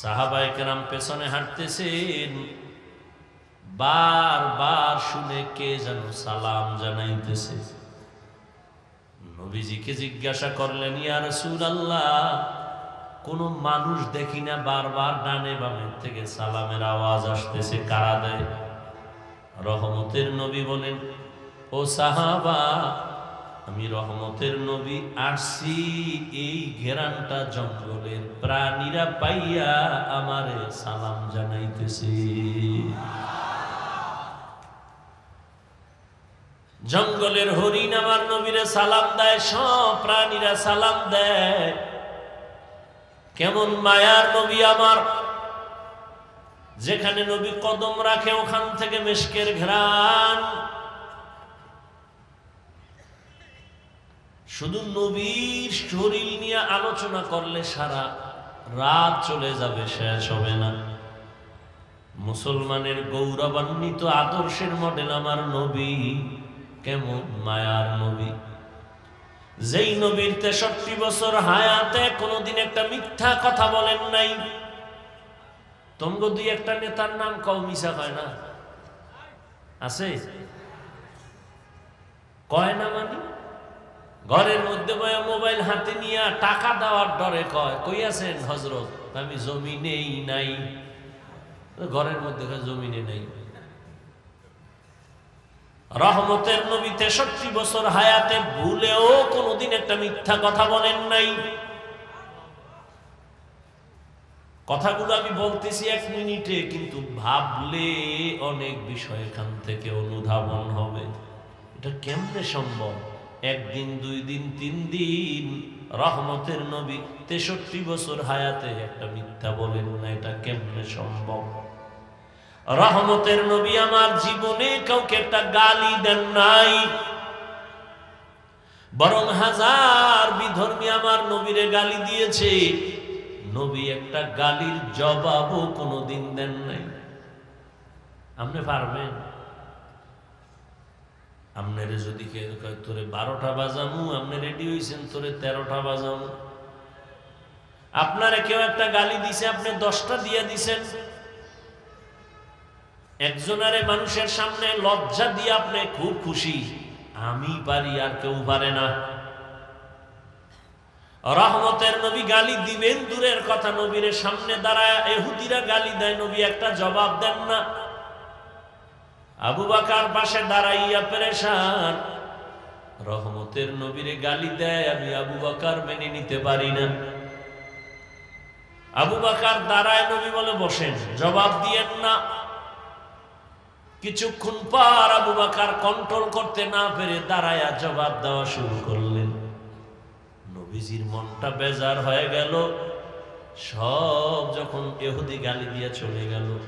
সাহাবাই কেরাম পেছনে হাঁটতেছেন। বারবার শুনে কে যেন সালাম জানাইতেছে। নবীজিকে জিজ্ঞাসা করলেন ইয়ার সুর আল্লাহ কোন মানুষ দেখি না বারবার ডানে বামের থেকে সালামের আওয়াজ আসতেছে, কারা দেয়? রহমতের নবী বলেন, ও সাহাবা আমি রহমতের নবী আসছি এই ঘেরানটা জঙ্গলের প্রাণীরা পাইয়া আমারে সালাম জানাইতেছে। জঙ্গলের হরিণ আমার নবীরে সালাম দেয়, সব প্রাণীরা সালাম দেয়। কেমন মায়ার নবী আমার, যেখানে নবী কদম রাখে ওখান থেকে মেশকের ঘ্রাণ শুধু নবীর শরীর নিয়ে আলোচনা করলে সারা রাত চলে যাবে, শেষ হবে না। মুসলমানের গৌরবান্বিত আদর্শের মডেল আমার নবী, কেমন মায়ার নবী। যেই নবীর তেষট্টি বছর হায়াতে কোনোদিন একটা মিথ্যা কথা বলেন নাই। তঙ্গ দুই একটা নেতার নাম কও মিশা কয় না? আছে? কয় না মানে? ঘরের মধ্যে মোবাইল হাতে নিয়ে টাকা দেওয়ার ডরে কয়, কই আছেন হজরত আমি জমিনেই নাই। ঘরের মধ্যে জমিনে নেই। রহমতের নবী তেষট্টি বছর হায়াতে ভুলেও কোনোদিন একটা মিথ্যা কথা বলেন নাই। কথাগুলো আমি বলতেছি এক মিনিটে, কিন্তু ভাবলে অনেক বিষয় এখান থেকে অনুধাবন হবে। এটা কেমনে সম্ভব? একদিন, দুই দিন, তিন দিন। রহমতের নবী তেষট্টি বছর হায়াতে একটা মিথ্যা বলেন না, এটা কেমনে সম্ভব? রহমতের নবী আমার জীবনে কাউকে একটা গালি দেন নাই। বরং হাজার বিধর্মী আমার নবীরে গালি দিয়েছে। নবী একটা গালির জবাবও কোনোদিন দেন নাই। আপনি পারবেন? আপনারে যদি কেউ কয়, তোরে বারোটা বাজামু আপনি রেডি হয়েছেন তোরে তেরোটা বাজামু। আপনারে কেউ একটা গালি দিছে, আপনি দশটা দিয়ে দিছেন। একজনারে মানুষের সামনে লজ্জা দিয়ে আপনি খুব খুশি। আমি পারি, আর কেউ পারে না। রহমতের নবী গালি দিবেন, দূরের কথা নবীর সামনে দাঁড়ায় এহুদিরা গালি দেয়, নবী একটা জবাব দেন না। আবু বাকার পাশে দাঁড়াইয়া পেরেশান। রহমতের নবীরে গালি দেয়, আমি আবু বাকার মেনে নিতে পারি না। আবু বাকার দাঁড়ায়, নবী বলে, বসেন, জবাব দিয়েন না। কিছুক্ষণ পর আবু বাকার কন্ট্রোল করতে না পেরে দাঁড়ায়া জবাব দেওয়া শুরু করলেন। নবীজির মনটা বেজার হয়ে গেল। সব যখন এহুদি গালি দিয়ে চলে গেল।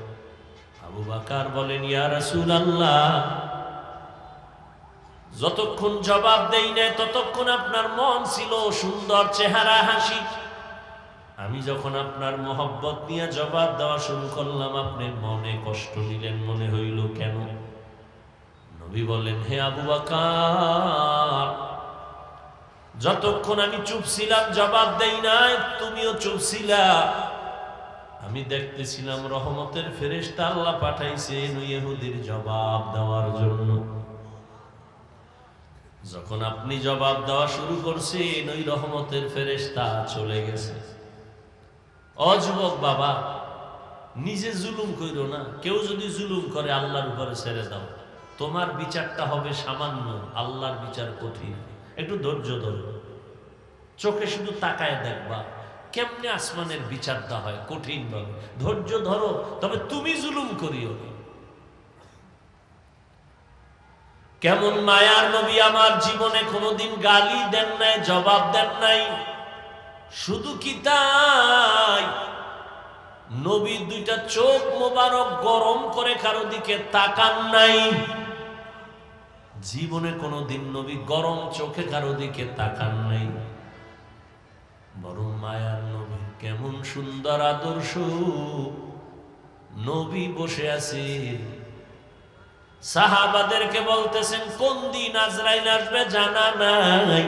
আবু বাকার বলেন, ইয়া রাসূল আল্লাহ যতক্ষণ জবাব দেই নাই, ততক্ষণ আপনার মন ছিল সুন্দর চেহারা, হাসি। আমি যখন আপনার মহব্বত নিয়ে জবাব দেওয়া শুরু করলাম, আপনি মনে কষ্ট নিলেন, মনে হইল, কেন? নবী বলেন, হে আবু বাকার, যতক্ষণ আমি চুপ ছিলাম, জবাব দেই নাই, তুমিও চুপ ছিলা। আমি দেখতেছিলাম রহমতের ফেরেশতা আল্লাহ পাঠাইছেন জবাব দেওয়ার জন্য। যখন আপনি জবাব দেওয়া শুরু করছেন, ওই রহমতের ফেরেশতা চলে গেছে। অযুবক বাবা, নিজে জুলুম কইরো না। কেউ যদি জুলুম করে, আল্লাহর উপরে ছেড়ে দাও। তোমার বিচারটা হবে সামান্য, আল্লাহর বিচার কঠিন। একটু ধৈর্য ধরো। চোখে শুধু তাকায় দেখবা। কেমনে আসমানের বিচারটা হয়? কঠিন ভাবে ধৈর্য ধরো, তবে তুমি জুলুম করিও কেমন মায়ার নবী আমার জীবনে কোনোদিন গালি দেন নাই, জবাব দেন নাই। শুধু কি তাই? নবীর দুইটা চোখ মোবারক গরম করে কারও দিকে তাকান নাই। জীবনে কোনোদিন নবী গরম চোখে কারও দিকে তাকান নাই। সুন্দর আদর্শ নবী বসে আছে। সাহাবাদেরকে বলতেছেন, কোন দিন আজরাইল আসবে জানা নাই?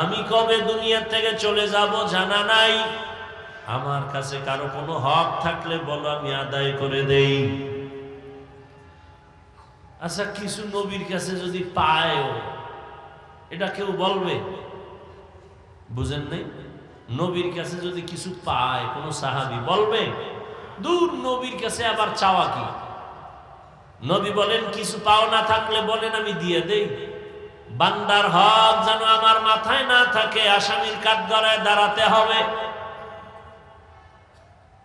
আমি কবে দুনিয়া থেকে চলে যাব জানা নাই? আমার কাছে কারও কোনো হক থাকলে বলো, আমি আদায় করে দেই। আচ্ছা কিছু নবীর কাছে যদি পায়ও, এটা কেউ বলবে? বুঝেন নাই? নবীর কাছে যদি কিছু পায়, কোনো সাহাবি বলবে, দূর নবীর কাছে আবার চাওয়া কি? নবী বলেন, কিছু পাও না থাকলে বলেন, আমি দিয়ে দেই। বান্দার হক যেন আমার মাথায় না থাকে, আসামির কাঠগড়ায় দাঁড়াতে হবে।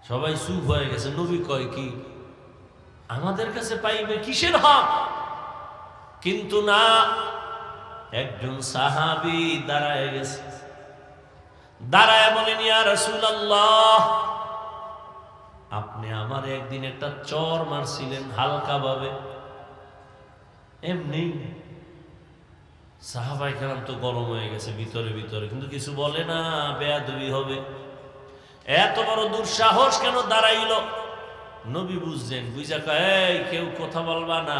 সবাই চুপ হয়ে গেছে। নবী কয় কি? আমাদের কাছে পাইবে কিসের হক? কিন্তু না, একজন সাহাবি দাঁড়ায় গেছে। দাঁড়ায় বলেন ইয়া রাসূলুল্লাহ আপনি আমার একদিন একটা চর মারছিলেন হালকা ভাবে। এমনি সাহাবাই কালাম তো গরম হয়ে গেছে ভিতরে ভিতরে কিন্তু কিছু বলে না বেয়াদবি হবে। এত বড় দুঃসাহস কেন দাঁড়াইল? নবী বুঝছেন বুঝা কয়, কেউ কথা বলবা না।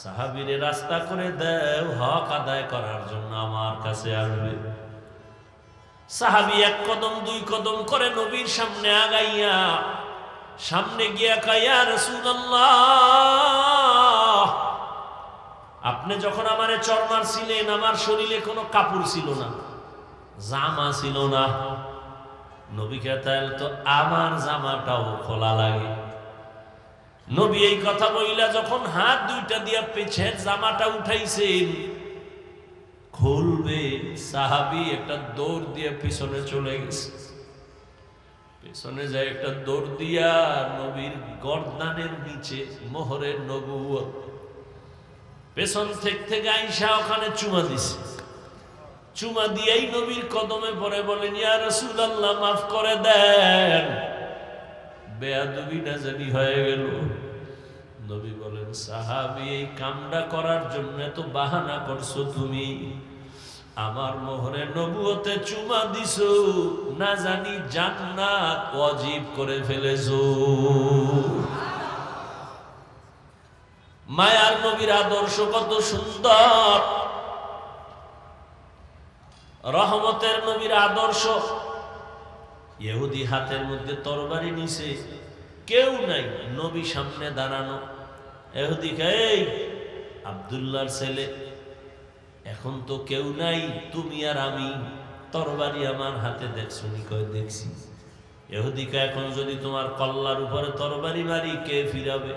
সাহাবিরে রাস্তা করে দেও হক আদায় করার জন্য আমার কাছে আসবে। সাহাবি এক কদম, দুই কদম করে নবীর সামনে আগাইয়া, সামনে গিয়া কাইয়া রসুল্লাহ আপনি যখন আমারে চর মারছিলেন, আমার শরীরে কোনো কাপড় ছিল না, জামা ছিল না। নবীকে তাহলে তো আমার জামাটাও খোলা লাগে। নবী এই কথা বইলা যখন হাত দুইটা দিয়া পেছের জামাটা উঠাইছেন সাহাবি একটা দৌড় দিয়ে পিছনে চলে গেছে। পেছনে যায় একটা দৌড় দিয়া নবীর গর্দানের নিচে মোহরের নবুয়ত পেছন থেকে থেকে আইসা ওখানে চুমা দিছে। চুমা দিয়েই নবীর কদমে পরে বলেন মাফ করে দেন। বেয়াদবি না জানি হয়ে গেল। নবী বলেন, সাহাবি, এই কামটা করার জন্য এত বাহানা করছ তুমি। আমার মোহরে নবুয়তে চুমা দিছো, না জানি জান্নাত অজীব করে ফেলেছো। মায়ার নবীর আদর্শ কত সুন্দর। রহমতের নবীর আদর্শ। ইহুদি হাতের মধ্যে তরবারি নিছে, কেউ নাই, নবী সামনে দাঁড়ানো। এহুদি এই আবদুল্লার ছেলে এখন তো কেউ নাই, তুমি আর আমি। তরবারি আমার হাতে দেখছ নি কয়, দেখছি। এহুদিকে এখন যদি তোমার কল্লার উপরে তরবারি মারি, কে ফিরাবে?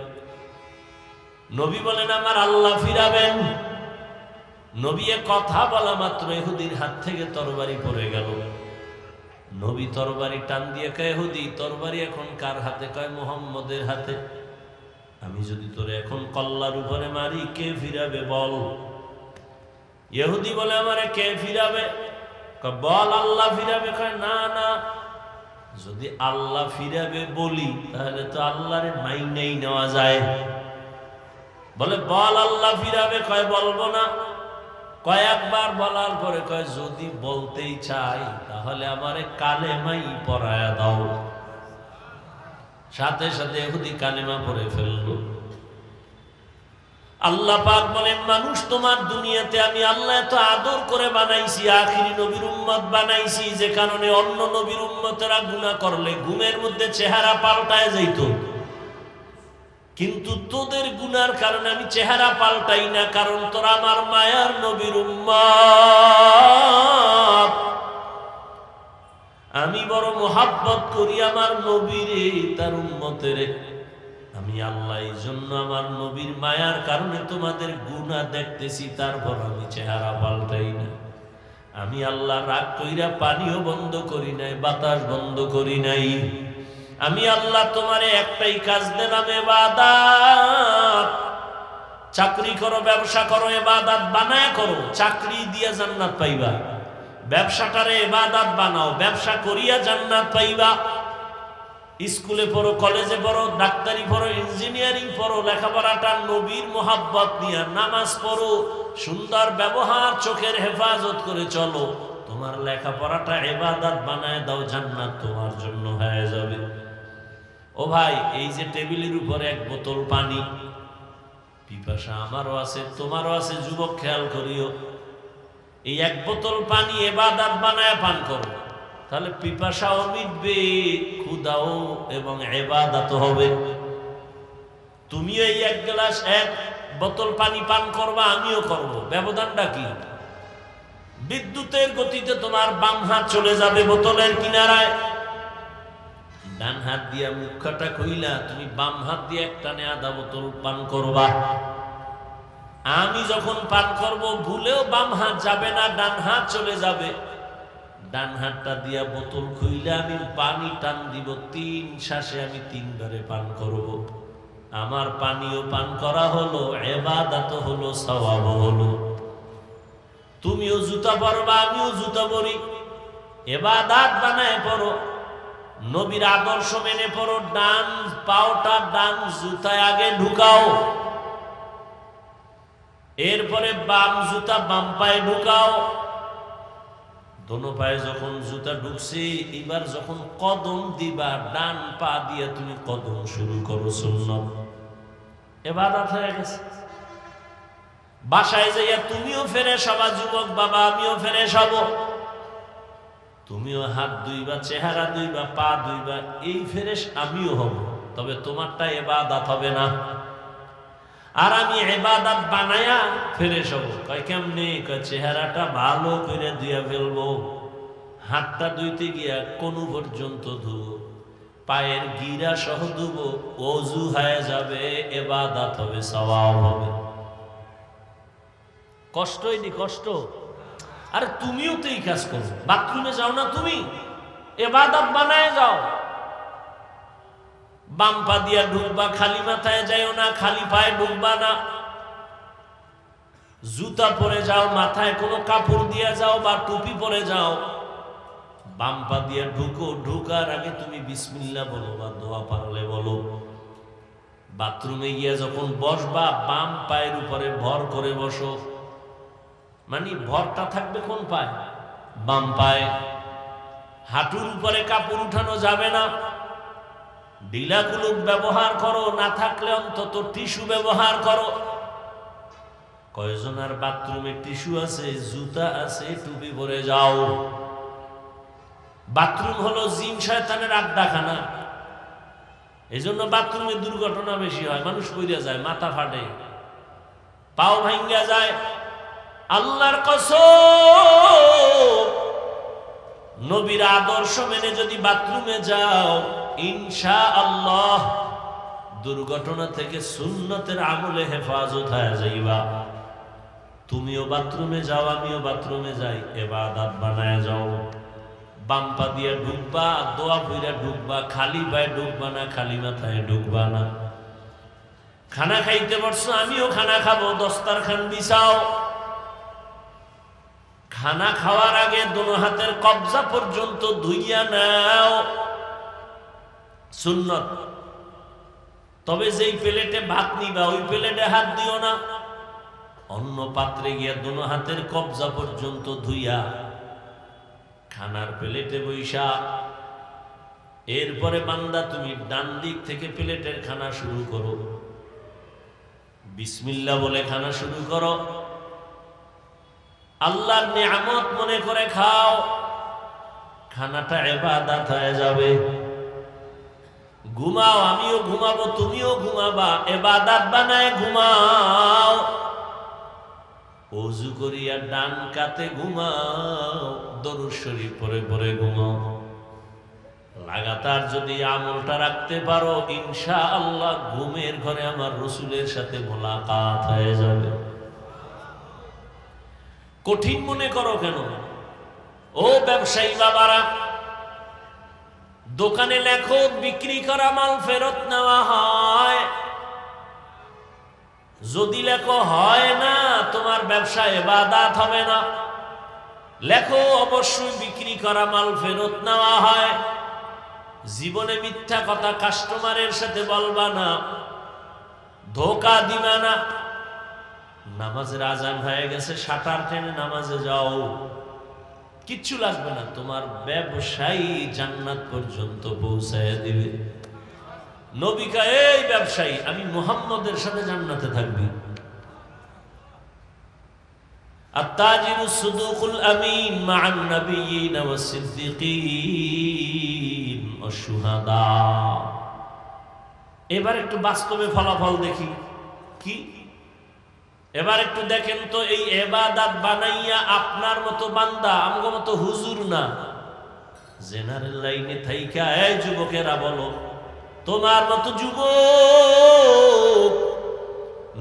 নবী বলেন, আমার আল্লাহ ফিরাবেন। নবী কথা বলা মাত্র এহুদির হাত থেকে তরবারি পড়ে গেল। নবী তরবারি টান দিয়ে কয়, এহুদি, তরবারি এখন কার হাতে? কয়, মোহাম্মদের হাতে। আমি যদি তোরে এখন কল্লার উপরে মারি, কে ফিরাবে বল? ইহুদি বলে আমারে কে ফিরাবে? বল আল্লাহ ফিরাবে? কয়, না না। যদি আল্লাহ ফিরাবে বলি, তাহলে তো আল্লাহরে মাইনেই নেওয়া যায়। বলে, বল আল্লাহ ফিরাবে? কয়, বলব না। কয়েকবার বলার পরে কয়, যদি বলতেই চাই, তাহলে আমারে কালেমাই পড়ায়া দাও। সাথে সাথে এহুদি কালেমা পরে ফেলল। আল্লাহ পাক বলেন, মানুষ তোমার দুনিয়াতে আমি আল্লাহ এত আদর করে বানাইছি, আখিরি নবীর উম্মত বানাইছি, যে কারণে অন্য নবীর উম্মতেরা গুনাহ করলে ঘুমের মধ্যে চেহারা পাল্টায় যাইত। কিন্তু তোদের গুনার কারণে আমি চেহারা পাল্টাই না, কারণ তোরা আমার মায়ার নবীর উম্মত। আমি বড় মোহাব্বত করি আমার নবীরে, তার উম্মতের। আমি আল্লাহ এই জন্য আমার নবীর মায়ার কারণে তোমাদের গুণা দেখতেছি, তারপর আমি চেহারা পাল্টাই না। আমি আল্লাহ রাগ কইরা পানিও বন্ধ করি নাই, বাতাস বন্ধ করি নাই। আমি আল্লাহ তোমারে একটাই কাজ দিলাম, এবাদাত। চাকরি করো, ব্যবসা করো, এবাদাত বানায় করো, চাকরি দিয়া জান্নাত পাইবা। ব্যবসাটারে এবাদাত বানাও, ব্যবসা করিয়া জান্নাত পাইবা। স্কুলে পড়ো, কলেজে পড়ো, ডাক্তারি পড়ো, ইঞ্জিনিয়ারিং পড়ো, লেখাপড়াটা নবীর মোহাব্বত নিয়ে নামাজ পড়ো, সুন্দর ব্যবহার, চোখের হেফাজত করে চলো। তোমার লেখাপড়াটা এবাদাত বানায় দাও, জান্নাত তোমার জন্য হয়ে যাবে। ও ভাই, এই যে টেবিলের উপরে এক বোতল পানি, পিপাসা আমারও আছে, তোমারও আছে, যুবক খেয়াল করিও। এই এক বোতল পানি এবাদাত বানায় পান করো। তাহলে পিপাসাও মিটবে ক্ষুদাও এবং এবাদাত হবে। তুমি এই এক গ্লাস, এক বোতল পানি পান করবা, আমিও করব। ব্যবধানটা কি? বিদ্যুতের গতিতে তোমার বাম হাত চলে যাবে বোতলের কিনারায়। ডান হাত দিয়া মুখটা কইলা তুমি বাম হাত দিয়ে একটা নে আধা বোতল পান করবা। আমি যখন পান করব, ভুলেও বাম হাত যাবে না, ডান হাত চলে যাবে। ডান হাতটা দিয়া বোতল খুইলে আমি পানি টান দিব, তিন শ্বাসে আমি তিনবারে পান করব। আমার পানীয় পান করা হলো এবাদাত হলো সওয়াব হলো। তুমিও জুতা পরবা, আমিও জুতা পরি। এবাদাত বানায় পড়ো নবীর আদর্শ মেনে পড়ো ডান পাওটা ডান জুতায় আগে ঢুকাও। এরপরে বাম জুতা বাম পায়ে ঢুকাও। দোনো পায়ে যখন জুতা ঢুকছে, এবার যখন কদম দিবা, ডান পা দিয়ে তুমি কদম শুরু করো সুন্নত। এবার হয়ে গেছে। বাসায় যাইয়া তুমিও ফেরে সবা যুবক বাবা, আমিও ফেরে সব তুমিও হাত দুইবা চেহারা দুইবা পা দুইবা এই ফেরেশ আমিও হব। তবে তোমারটা এবাদাত হবে না। আর আমি এবাদাত বানায়া ফেরে সব কয়, কেমনে? চেহারাটা ভালো করে দিয়া ফেলব। হাতটা ধুইতে গিয়া কোনো পর্যন্ত ধুবো। পায়ের গিরা সহ ধুবো। অজু হয়ে যাবে এবাদাত হবে, সওয়াব হবে। কষ্টই নি কষ্ট? আরে তুমিও তো এই কাজ করো বাথরুমে যাও না তুমি। এবাদত বানায় যাও। বাম পা দিয়া ঢুকবা খালি মাথায় যাইও না, খালি পায়ে ঢুকবা না। জুতা পরে যাও, মাথায় কোনো কাপড় দিয়ে যাও বা টুপি পরে যাও। বাম পা দিয়া ঢুকো, ঢুকার আগে তুমি বিসমিল্লা বলো বা দোয়া পারলে বলো। বাথরুমে গিয়া যখন বসবা, বাম পায়ের উপরে ভর করে বসো। মানে ভরটা থাকবে কোন পায়? বাম পায়ে। হাঁটুর উপরে কাপড় উঠানো যাবে না। ঢিলা কুলুক ব্যবহার করো, না থাকলে অন্তত টিস্যু ব্যবহার করো। কয়জনার বাথরুমে টিস্যু আছে, জুতা আছে, টুপি পরে যাও। বাথরুম হলো জিম শয়তানের আড্ডাখানা। এই জন্য বাথরুমে দুর্ঘটনা বেশি হয়, মানুষ পইরা যায়, মাথা ফাটে। পাও ভাঙ্গা যায়। আল্লাহর কসম, নবীর আদর্শ মেনে যদি বাথরুমে যাও ইনশা আল্লাহ দুর্ঘটনা থেকে সুন্নতের আমলে হেফাজত হয়ে যাইবা। তুমিও বাথরুমে যাও, আমিও বাথরুমে যাই, এবাদাত বানায় যাও। বাম্পা দিয়ে ঢুকবা, দোয়া পইরা ঢুকবা, খালি পায়ে ঢুকবা না, খালি মাথায় ঢুকবা না। খানা খাইতে পারছ আমিও খানা খাব দস্তার খান বিছাও। খানা খাওয়ার আগে দোনো হাতের কবজা পর্যন্ত ধুইয়া নাও। সুন্নত। তবে যেই প্লেটে ভাত নিবা, ওই প্লেটে হাত দিও না। অন্য পাত্রে গিয়া দোনো হাতের কবজা পর্যন্ত ধুইয়া খানার প্লেটে বৈশা এরপরে বান্দা তুমি ডান দিক থেকে প্লেটের খানা শুরু করো। বিসমিল্লা বলে খানা শুরু করো। আল্লাহর নিয়ামত মনে করে খাও। খানাটা এবাদাত হয়ে যাবে। ঘুমাও, আমিও ঘুমাবো, তুমিও ঘুমাবা, এবাদাত বানায় ঘুমাও। অজু করিয়া ডান কাতে ঘুমাও, দরুদ পরে পরে ঘুমাও। লাগাতার যদি আমলটা রাখতে পারো ইনশা আল্লাহ ঘুমের ঘরে আমার রসুলের সাথে মোলাকাত হয়ে যাবে। কঠিন মনে করো কেন? ও ব্যবসায়ী বাবারা দোকানে লেখো, বিক্রি করা মাল ফেরত নেওয়া হয়। যদি লেখো, হয় না, তোমার ব্যবসা এবাদাত হবে না। লেখো, অবশ্যই বিক্রি করা মাল ফেরত নেওয়া হয়। জীবনে মিথ্যা কথা কাস্টমারের সাথে বলবা না। ধোকা দিবা না। নামাজের আজান হয়ে গেছে, সাঁতার টেনে নামাজে যাও। কিচ্ছু লাগবে না তোমার ব্যবসায়ী জান্নাত পর্যন্ত পৌঁছায় দিবে নবিকা এই ব্যবসায়ী আমি মোহাম্মদের সাথে জান্নাতে থাকবি التاجر الصدوق الأمين مع النبيين والصديقين والشهداء এবার একটু বাস্তবে ফলাফল দেখি কি এবার একটু দেখেন তো, এই এবাদাত বানাইয়া আপনার মতো বান্দা, আমগো মতো হুজুর না। জেনারেল লাইনে থাইকা, এই যুবকেরা বলো, তোমার মতো যুবক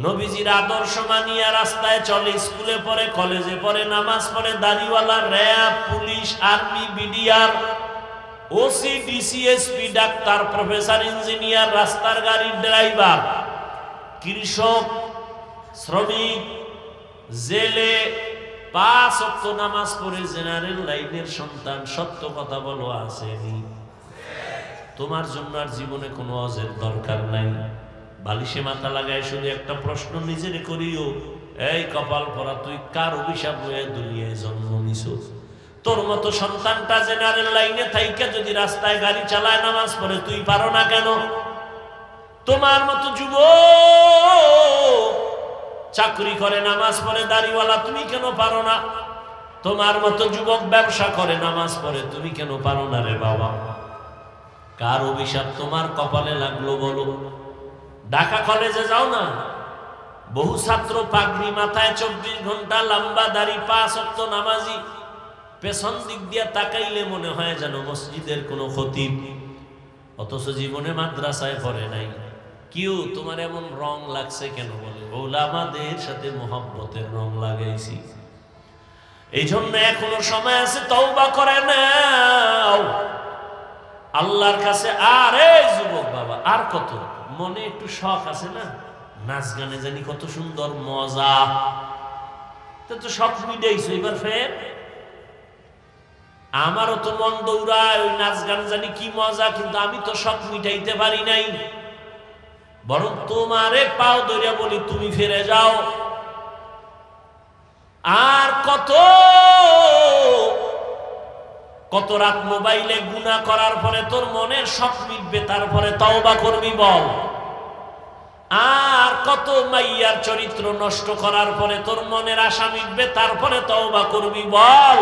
নবীজির আদর্শ মানিয়া রাস্তায় চলে, স্কুলে পড়ে, কলেজে পড়ে, নামাজ পড়ে, দাড়িওয়ালা, RAB, police, army, BDR, OC DC SP doctor, professor, engineer, রাস্তার গাড়ির ড্রাইভার, কৃষক শ্রমিক, জেলে, পাঁচ অক্ত নামাজ পড়ে জেনারেল লাইনের সন্তান, সত্য কথা বলো আসেনি তোমার জন্য আর জীবনে কোনো অজের দরকার নাই। বালিশে মাথা লাগায় শুধু একটা প্রশ্ন নিজের করিও। এই কপাল পরা, তুই কার অভিশাপ হয়ে দুনিয়ায় জন্ম নিছ? তোর মতো সন্তানটা জেনারেল লাইনে থাইকে যদি রাস্তায় গাড়ি চালায়, নামাজ পড়ে, তুই পারো না কেন? তোমার মতো যুব চাকরি করে, নামাজ পড়ে, দাড়িওয়ালা, তুমি কেন পারো না? তোমার মতো যুবক ব্যবসা করে, নামাজ পড়ে, তুমি কেন পারো না রে বাবা? কার অভিশাপ তোমার কপালে লাগল বলো? ঢাকা কলেজে যাও না? বহু ছাত্র পাগড়ি মাথায় চব্বিশ ঘণ্টা লম্বা দাড়ি, পাঁচ অক্ত নামাজি। পেছন দিক দিয়ে তাকাইলে মনে হয় যেন মসজিদের কোনো ক্ষতি অথচ জীবনে মাদ্রাসায় পড়ে নাই। কেউ, তোমার এমন রং লাগছে কেন বলে? ওলামাদের সাথে মোহাব্বতের রং লাগাইছি। এই জন্য এখনও সময় আছে, তওবা করে নাও। আল্লাহর কাছে আর, এই যুবক বাবা, আর কত? মনে একটু শখ আছে না? নাচ গানে জানি কত সুন্দর মজা। তো তো শখ মিটাইছো, এবার ফের? আমারও তো মন দৌড়ায়, ওই নাচ গান জানি কি মজা, কিন্তু আমি তো শখ মিটাইতে পারি নাই। বরং তোমারে পাও ধরিয়া বলি, তুমি ফিরে যাও। আর কত? কত রাত মোবাইলে গুণা করার পরে তোর মনের শখ মিটবে, তারপরে তওবা করবি বল। আর কত মাইয়ার চরিত্র নষ্ট করার পরে তোর মনের আশা মিটবে, তারপরে তওবা করবি বল।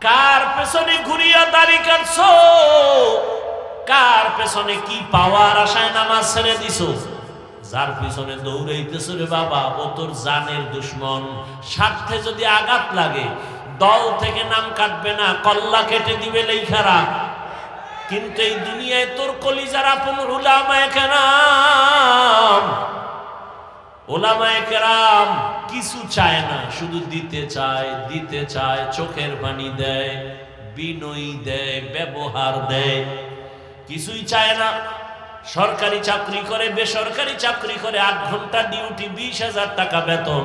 কার পেছনে ঘুরিয়া দাড়ি কাটছো? কার পেছনে কি পাওয়ার আশায় নামাজ ছেড়ে দিছো? যার পিছনে দৌড়াইতেছ রে বাবা, ও তোর জানের দুশ্মন। স্বার্থে যদি আঘাত লাগে, দল থেকে নাম কাটবে না, কল্লা কেটে দিবে লেখারা কিন্তু এই দুনিয়ায় তোর কলিজার আপন উলামায়ে কেরাম। ওলামায়ে কেরাম কিছু চায় না, শুধু দিতে চায় দিতে চায়, চোখের পানি দেয়, বিনয়ী দেয়, ব্যবহার দেয়। কিছুই চায় না। সরকারি চাকরি করে, বেসরকারি চাকরি করে, আট ঘণ্টা ডিউটি বিশ হাজার টাকা বেতন।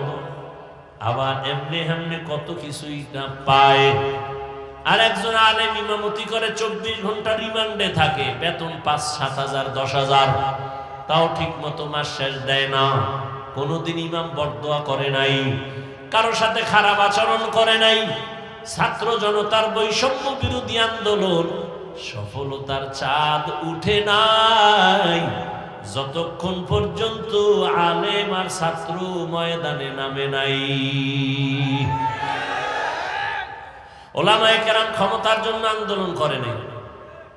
আবার এমনি হেমনি কত কিছুই না পায়। আর একজন আলেম ইমামতি করে, চব্বিশ ঘণ্টা রিমান্ডে থাকে, বেতন পাঁচ, সাত হাজার, দশ হাজার। তাও ঠিক মতো মাস শেষ দেয় না। কোনোদিন ইমাম বরদোয়া করে নাই, কারও সাথে খারাপ আচরণ করে নাই। ছাত্র জনতার বৈষম্য বিরোধী আন্দোলন সফলতার চাঁদ উঠে নাই। যতক্ষণ পর্যন্ত আলেম আর ছাত্র ময়দানে নামে নাই। ওলামায়ে কেরাম ক্ষমতার জন্য আন্দোলন করে নাই।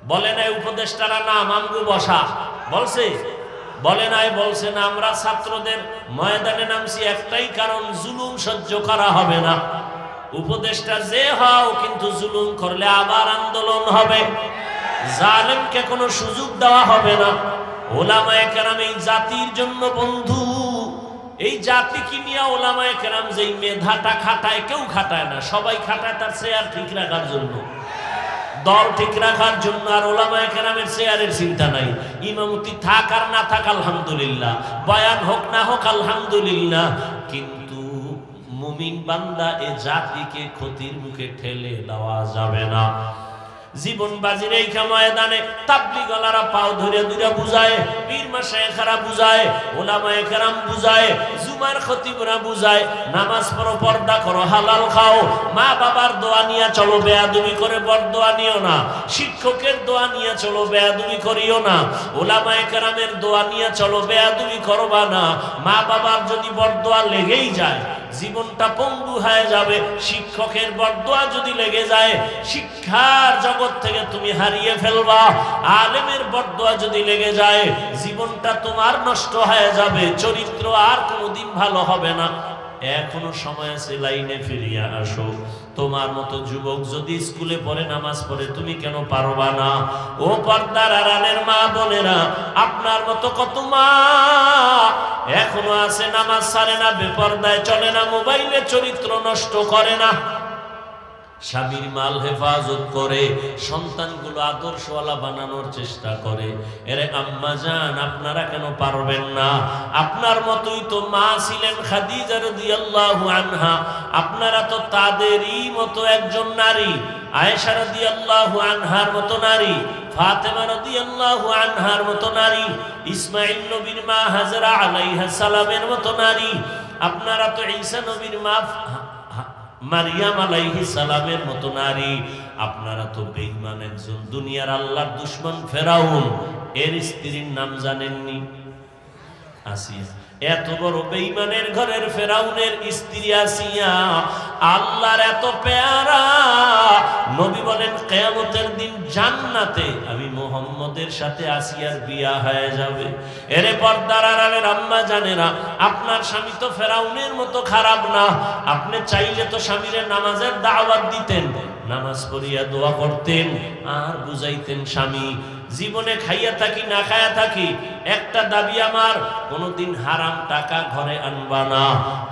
বলে নাই উপদেষ্টারা নাম আমগু বসা। বলছে? বলে নাই, বলছে না, আমরা ছাত্রদের ময়দানে নামছি। একটাই কারণ, জুলুম সহ্য করা হবে না। উপদেষ্টা যে হও, কিন্তু জুলুম করলে আবার আন্দোলন হবে। জালেমকে কোনো সুযোগ দেওয়া হবে না। ওলামায়ে কেরাম এই জাতির জন্য বন্ধু। এই জাতি কি নিয়ে ওলামায়ে কেরাম যেই মেধাটা খাটায়, কেউ খাটায় না। সবাই খাটায় তার চেয়ার ঠিক রাখার জন্য। দল ঠিক রাখার জন্য আর ওলামায়ে কেরামের চেয়ারের চিন্তা নাই। ইমামতি থাক আর না থাক, আলহামদুলিল্লাহ। বয়ান হোক না হোক, আলহামদুলিল্লাহ। কিন্তু মুমিন বান্দা এ জাতিকে ক্ষতির মুখে ঠেলে দেওয়া যাবে না। জীবন বাজির এই ময়দানে তাবলি গলারা পাও ধরে ধরে বুঝায়, পীর মাসায়েখারা বুঝায়, ওলামায়ে কেরাম বুঝায়, জুমার খতিবরা বুঝায়, নামাজ পড়ো, পর্দা করো, হালাল খাও, মা বাবার দোয়া নিয়ে চলো, বেয়াদুবি করে বর দোয়া নিও না, শিক্ষকের দোয়া নিয়ে চলো, বেয়াদুবি করিও না, ওলামায়ে কেরামের দোয়া নিয়ে চলো, বেয়াদুবি করবা না, মা বাবার যদি বর দোয়া লেগেই যায় জীবনটা পঙ্গু হয়ে যাবে। শিক্ষকের বরদোয়া যদি লেগে যায়, শিক্ষার জগৎ থেকে তুমি হারিয়ে ফেলবা। আলেমের বরদোয়া যদি লেগে যায়, জীবনটা তোমার নষ্ট হয়ে যাবে। চরিত্র আর কোনোদিন ভালো হবে না। এখনও সময় আছে, লাইনে ফিরিয়া আসো। তোমার মতো যুবক যদি স্কুলে পড়ে, নামাজ পড়ে, তুমি কেন পারবা না? ও পর্দার আড়ালের মা বোনেরা, আপনার মতো কত মা এখনও আছে, নামাজ সারে না, বেপর্দায় চলে না, মোবাইলে চরিত্র নষ্ট করে না। স্বামীর মাল হেফাজত করে, সন্তানগুলো আদর্শওয়ালা বানানোর চেষ্টা করে। এরে আম্মা যান আপনারা কেন পারবেন না? আপনার মতোই তো মা ছিলেন খাদিজা রাদিয়াল্লাহু আনহা। আপনারা তো তাদেরই মতো একজন নারী। আয়েশা রাদিয়াল্লাহু আনহার মতো নারী, ফাতেমা রাদিয়াল্লাহু আনহার মতো নারী ইসমাইল নবীর মা হাজরা আলাইহা সালামের মতো নারী, আপনারা তো ঈসা নবীর মা মারিয়াম আলাইহি সালামের মতো নারী, আপনারা তো বেঈমান একজন দুনিয়ার আল্লাহর দুশ্মন ফেরাউন, এর স্ত্রীর নাম জানেননি? আসিয়া। এত বড় বেইমানের ঘরের ফেরাউনের স্ত্রী আসিয়া আল্লাহর এত পেয়ারা। নবী বলেন, কেয়ামতের দিন জান্নাতে আমি মোহাম্মদের সাথে আসিয়ার বিয়া হয়ে যাবে। এরে পর্দার আড়ালের আম্মা জানেরা, আপনার স্বামী তো ফেরাউনের মতো খারাপ না। আপনি চাইলে তো স্বামীরে নামাজের দাওয়াত দিতেন, নামাজ পড়িয়া দোয়া করতেন, আর বুঝাইতেন, স্বামী জীবনে খাইয়া থাকি, না খাইয়া থাকি, একটা দাবি আমার, কোনোদিন হারাম টাকা ঘরে আনবা না।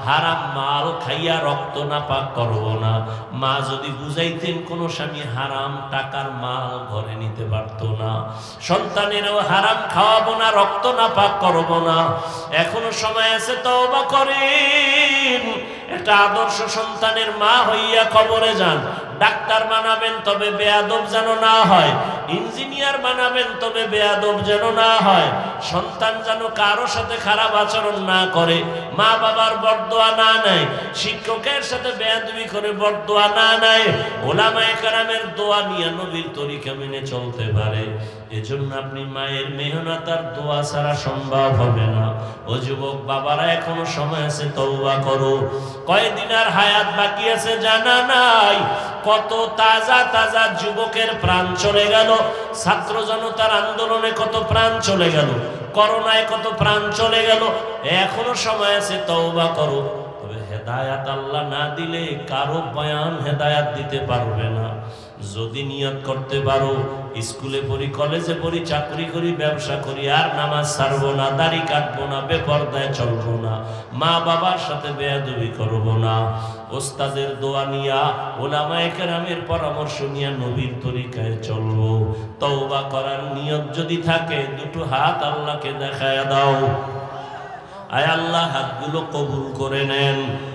হারাম মাল খাইয়া রক্ত না পাক করব না। মা যদি বুঝাইতেন, কোনো স্বামী হারাম টাকার মাল ঘরে নিতে পারতো না। সন্তানেরও হারাম খাওয়াবো না, রক্ত না পাক করব না। এখনও সময় আছে, তওবা করেন। একটা আদর্শ সন্তানের মা হইয়া কবরে যান। ডাক্তার বানাবেন, তবে বেয়াদব যেন না হয়। ইঞ্জিনিয়ার বানাবেন, তবে বেয়াদব যেন না হয়। সন্তান যেন কারও সাথে খারাপ আচরণ না করে। মা বাবার বরদোয়া না নেয়, শিক্ষকের সাথে বেয়াদবি করে বরদোয়া না নেয়। ওলামায় কারামের দোয়া নিয়ে নবীর তরিকা মেনে চলতে পারে। এজন্য আপনি মায়ের মেহনত আর দোয়া ছাড়া সম্ভব হবে না। ও যুবক, বাবারা, এখনও সময় আছে, তওবা করো। কয়দিন আর হায়াত বাকি আছে জানা নাই। কত তাজা তাজা যুবকের প্রাণ চলে গেল। ছাত্র জনতার আন্দোলনে কত প্রাণ চলে গেল। করোনায় কত প্রাণ চলে গেল। এখনও সময় আছে, তওবা করো। তবে হেদায়াত আল্লাহ না দিলে কারও বয়ান হেদায়াত দিতে পারবে না। যদি নিয়ত করতে পারো স্কুলে পড়ি, কলেজে পড়ি, চাকরি করি, ব্যবসা করি, আর নামাজ ছাড়বো না, দাড়ি কাটবো না, বেপর্দায় চলবো না, মা বাবার সাথে বেয়াদবি করব না। ওস্তাদের দোয়া নিয়া, ওলামায়ে কেরামের পরামর্শ নিয়ে নবীর তরিকায় চলবো। তওবা করার নিয়ত যদি থাকে, দুটো হাত আল্লাহকে দেখায় দাও। আয় আল্লাহ, হাতগুলো কবুল করে নেন।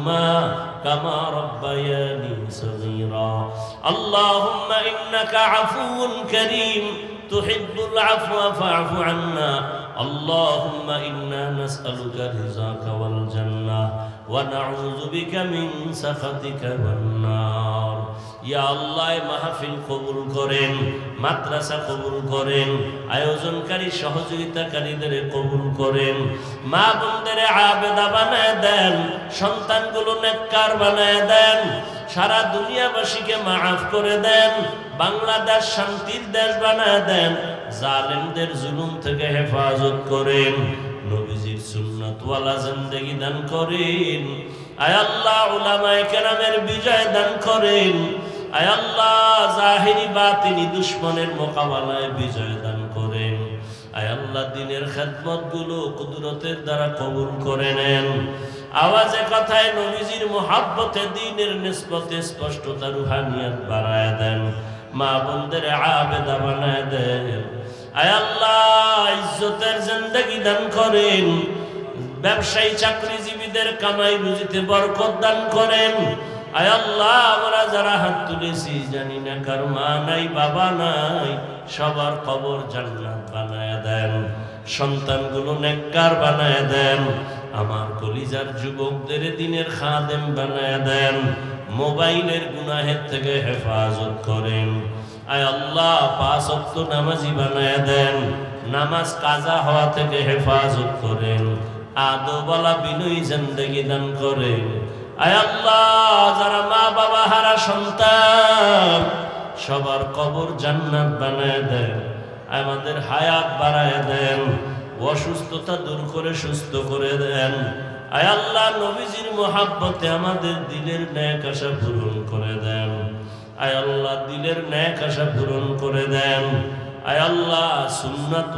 ارحمهما كما ربياني صغيرا. اللهم إنك عفو كريم. تحب العفو فاعف عنا. اللهم إنا نسألك رزاك والجنة. ونعوذ بك من سخطك والنار ইয়া আল্লাহ মাহফিল কবুল করেন মাদ্রাসা কবুল করেন আয়োজনকারী সহযোগিতাকারীদের কবুল করেন মা বোনদের আবেদা বানায় দেন সন্তানগুলো নেককার বানায় দেন সারা দুনিয়াবাসীকে মাফ করে দেন বাংলাদেশ শান্তির দেশ বানায় দেন জালেমদের জুলুম থেকে হেফাজত করেন নবীজির সুন্নতওয়ালা জিন্দেগি দান করেন। আয় আল্লাহ, উলামায়ে কেরামের বিজয় দান করেন। আয় আল্লাহ, জাহিরি বাতিনি দুশ্মনের মোকাবেলায় বিজয় দান করেন। আয় আল্লাহ, দিনের খেদমতগুলো কুদরতের দ্বারা কবুল করে নেন। আওয়াজে কথায় নবীজির মোহাব্বতে দিনের নিষ্পতে স্পষ্টতা, রুহানিয়াত বাড়ায় দেন। মা বোনদের আবেদা বানায় দেন। আল্লাহ, ইজ্জতের জিন্দগি দান করেন। ব্যবসায়ী, চাকরিজীবীদের কামাই রুজিতে বরকত দান করেন। আমরা যারা হাত তুলেছি, জানি না কার মা নাই, বাবা নাই, সবার বানায় দেন। সন্তানগুলো দেন। আমার কলিজার যুবকদের দিনের খাদেম বানায় দেন। মোবাইলের গুনাহের থেকে হেফাজত করেন। আয় আল্লাহ, পাঁচ অক্ত নামাজি বানায় দেন। নামাজ কাজা হওয়া থেকে হেফাজত করেন। আদোবালা বিনয়ী জিন্দগি দান করেন। আয় আল্লাহ, যারা মা বাবা হারা সন্তান, সবার কবর জান্নাত বানায় দেন। আমাদের হায়াত বাড়ায় দেন। অসুস্থতা দূর করে সুস্থ করে দেন। আয় আল্লাহ, নবীজির মোহাব্বতে আমাদের দিলের ন্যাক আশা পূরণ করে দেন। আয় আল্লাহ দিলের ন্যাক আশা পূরণ করে দেন। আয় আল্লাহ সুন্নাত